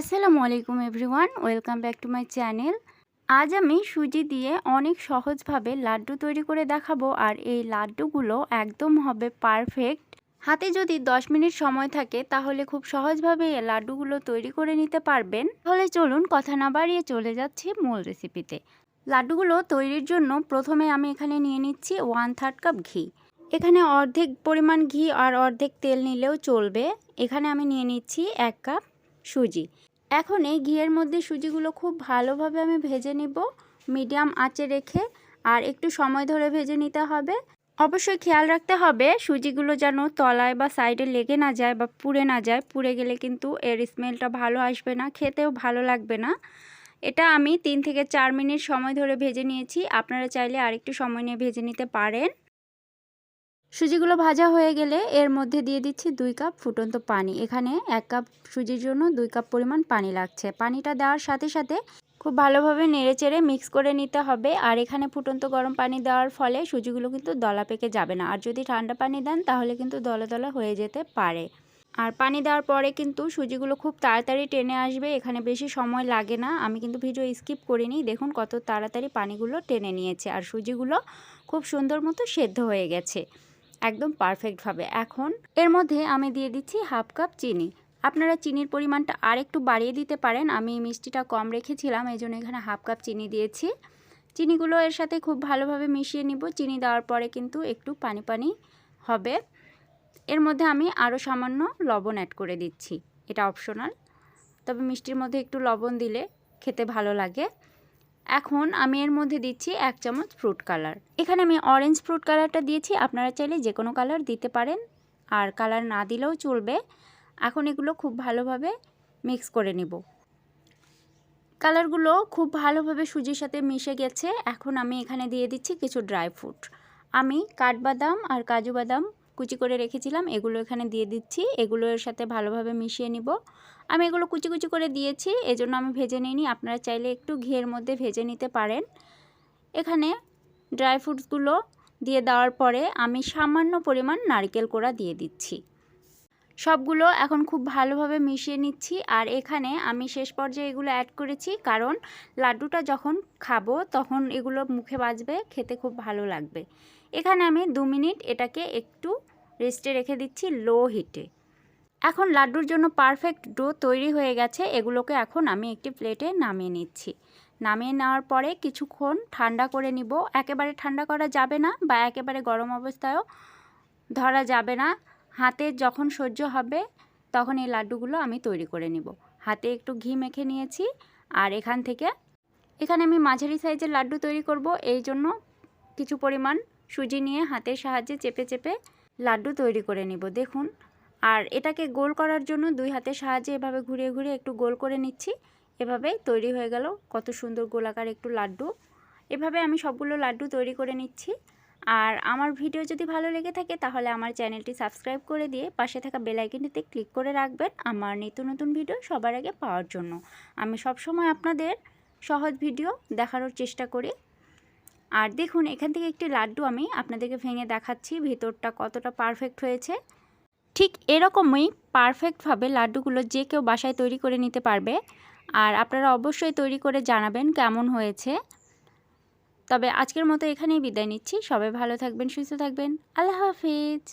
আসসালামু আলাইকুম everyone, welcome back to my channel. আজ আমি সুজি দিয়ে অনেক সহজভাবে লাড্ডু তৈরি করে দেখাবো আর এই লাড্ডুগুলো একদম হবে পারফেক্ট। হাতে যদি 10 মিনিট সময় থাকে তাহলে খুব সহজভাবে এই লাড্ডুগুলো তৈরি করে নিতে পারবেন। তাহলে চলুন কথা না বাড়িয়ে চলে যাচ্ছি মূল রেসিপিতে। লাড্ডুগুলো তৈরির জন্য প্রথমে আমি এখানে নিয়ে নিচ্ছি ওয়ান থার্ড কাপ ঘি। এখানে অর্ধেক পরিমাণ ঘি আর অর্ধেক তেল নিলেও চলবে। এখানে আমি নিয়ে নিচ্ছি এক কাপ সুজি। এখন এই ঘিয়ের মধ্যে সুজিগুলো খুব ভালোভাবে আমি ভেজে নিব। মিডিয়াম আঁচে রেখে আর একটু সময় ধরে ভেজে নিতে হবে। অবশ্যই খেয়াল রাখতে হবে, সুজিগুলো যেন তলায় বা সাইডে লেগে না যায় বা পুড়ে না যায়। পুড়ে গেলে কিন্তু এর স্মেলটা ভালো আসবে না, খেতেও ভালো লাগবে না। এটা আমি তিন থেকে চার মিনিট সময় ধরে ভেজে নিয়েছি। আপনারা চাইলে আরেকটু সময় নিয়ে ভেজে নিতে পারেন। সুজিগুলো ভাজা হয়ে গেলে এর মধ্যে দিয়ে দিচ্ছি দুই কাপ ফুটন্ত পানি। এখানে এক কাপ সুজির জন্য দুই কাপ পরিমাণ পানি লাগছে। পানিটা দেওয়ার সাথে সাথে খুব ভালোভাবে নেড়ে চেড়ে মিক্স করে নিতে হবে। আর এখানে ফুটন্ত গরম পানি দেওয়ার ফলে সুজিগুলো কিন্তু দলা পেকে যাবে না। আর যদি ঠান্ডা পানি দেন, তাহলে কিন্তু দলা দলা হয়ে যেতে পারে। আর পানি দেওয়ার পরে কিন্তু সুজিগুলো খুব তাড়াতাড়ি টেনে আসবে। এখানে বেশি সময় লাগে না। আমি কিন্তু ভিডিও স্কিপ করিনি। দেখুন কত তাড়াতাড়ি পানিগুলো টেনে নিয়েছে। আর সুজিগুলো খুব সুন্দর মতো সেদ্ধ হয়ে গেছে। একদম পারফেক্টভাবে এখন এর মধ্যে আমি দিয়ে দিচ্ছি হাফ কাপ চিনি। আপনারা চিনির পরিমাণটা আর একটু বাড়িয়ে দিতে পারেন। আমি মিষ্টিটা কম রেখেছিলাম এই জন্য এখানে হাফ কাপ চিনি দিয়েছি। চিনিগুলো এর সাথে খুব ভালোভাবে মিশিয়ে নিব। চিনি দেওয়ার পরে কিন্তু একটু পানি পানি হবে। এর মধ্যে আমি আরও সামান্য লবণ অ্যাড করে দিচ্ছি। এটা অপশনাল তবে মিষ্টির মধ্যে একটু লবণ দিলে খেতে ভালো লাগে। এখন আমি এর মধ্যে দিচ্ছি এক চামচ ফ্রুট কালার এখানে আমি অরেঞ্জ ফ্রুট কালারটা দিয়েছি, আপনারা চাইলে যে কোনো কালার দিতে পারেন, আর কালার না দিলেও চলবে। এখন এগুলো খুব ভালোভাবে মিক্স করে নিব। কালারগুলো খুব ভালোভাবে সুজির সাথে মিশে গেছে, এখন আমি এখানে দিয়ে দিচ্ছি কিছু ড্রাই ফ্রুট আমি কাঠবাদাম আর কাজু বাদাম কুচি করে রেখেছিলাম, এগুলো এখানে দিয়ে দিচ্ছি, এগুলো এর সাথে ভালোভাবে মিশিয়ে নিব। আমি এগুলো কুচি কুচি করে দিয়েছি, এজন্য আমি ভেজে নিইনি, আপনারা চাইলে একটু ঘিয়ের মধ্যে ভেজে নিতে পারেন। এখানে ড্রাই ফ্রুটসগুলো দিয়ে দেওয়ার পরে আমি সামান্য পরিমাণ নারকেল কোড়া দিয়ে দিচ্ছি। সবগুলো এখন খুব ভালোভাবে মিশিয়ে নিচ্ছি, আর এখানে আমি শেষ পর্যায়ে এগুলো অ্যাড করেছি, কারণ লাড্ডুটা যখন খাব তখন এগুলো মুখে বাজবে, খেতে খুব ভালো লাগবে। এখানে আমি দু মিনিট এটাকে একটু রেস্টে রেখে দিচ্ছি লো হিটে। এখন লাড্ডুর জন্য পারফেক্ট ডো তৈরি হয়ে গেছে, এগুলোকে এখন আমি একটি প্লেটে নামিয়ে নিচ্ছি। নামিয়ে নেওয়ার পরে কিছুক্ষণ ঠান্ডা করে নিব। একেবারে ঠান্ডা করা যাবে না বা একেবারে গরম অবস্থায়ও ধরা যাবে না। হাতে যখন সহ্য হবে তখন এই লাড্ডুগুলো আমি তৈরি করে নিব। হাতে একটু ঘি মেখে নিয়েছি আর এখান থেকে এখানে আমি মাঝারি সাইজের লাড্ডু তৈরি করব। এই জন্য কিছু পরিমাণ সুজি নিয়ে হাতের সাহায্যে চেপে চেপে লাড্ডু তৈরি করে নিব, দেখুন। আর এটাকে গোল করার জন্য দুই হাতের সাহায্যে এভাবে ঘুরিয়ে ঘুরিয়ে একটু গোল করে নিচ্ছি। এভাবে তৈরি হয়ে গেল, কত সুন্দর গোলাকার একটু লাড্ডু। এভাবে আমি সবগুলো লাড্ডু তৈরি করে নিচ্ছি। আর আমার ভিডিও যদি ভালো লেগে থাকে তাহলে আমার চ্যানেলটি সাবস্ক্রাইব করে দিয়ে পাশে থাকা বেলাইকনটিতে ক্লিক করে রাখবেন আমার নিত্য নতুন ভিডিও সবার আগে পাওয়ার জন্য। আমি সব সময় আপনাদের সহজ ভিডিও দেখানোর চেষ্টা করি। আর দেখুন, এখান থেকে একটি লাড্ডু আমি আপনাদেরকে ভেঙে দেখাচ্ছি, ভেতরটা কতটা পারফেক্ট হয়েছে। ঠিক এরকমই পারফেক্টভাবে লাড্ডুগুলো যে কেউ বাসায় তৈরি করে নিতে পারবে। আর আপনারা অবশ্যই তৈরি করে জানাবেন কেমন হয়েছে। তবে আজকের মতো এখানেই বিদায় নিচ্ছি। সবাই ভালো থাকবেন, সুস্থ থাকবেন। আল্লাহ হাফিজ।